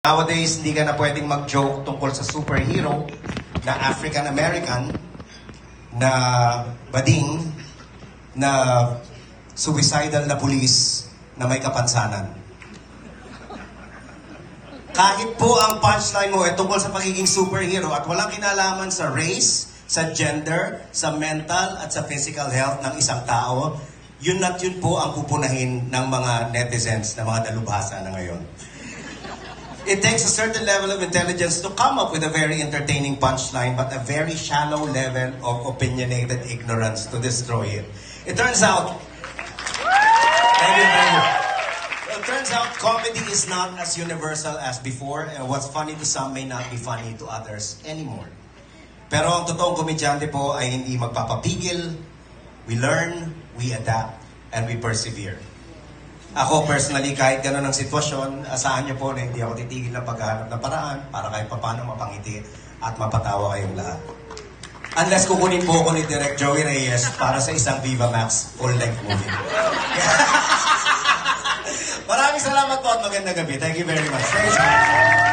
Nowadays, hindi ka na pwedeng mag-joke tungkol sa superhero na African-American na bading na suicidal na pulis na may kapansanan. Kahit po ang punchline mo ay tungkol sa pagiging superhero at walang kinalaman sa race, sa gender, sa mental at sa physical health ng isang tao, yun at yun po ang pupunahin ng mga netizens na mga dalubhasa na ngayon. It takes a certain level of intelligence to come up with a very entertaining punchline, but a very shallow level of opinionated ignorance to destroy it. It turns out, thank you, thank you. It turns out comedy is not as universal as before, and what's funny to some may not be funny to others anymore. Pero ang totoong komedyante po ay hindi magpapapigil. We learn, we adapt, and we persevere. Ako personally, kahit gano'n ang sitwasyon, asahan niyo po na hindi ako titigil ng paghahanap ng paraan para kahit papano mapangiti at mapatawa kayong lahat. Unless kukunin po ako ni Direk Joey Reyes para sa isang Viva Max full-length movie. Maraming salamat po at magandang gabi. Thank you very much. Thank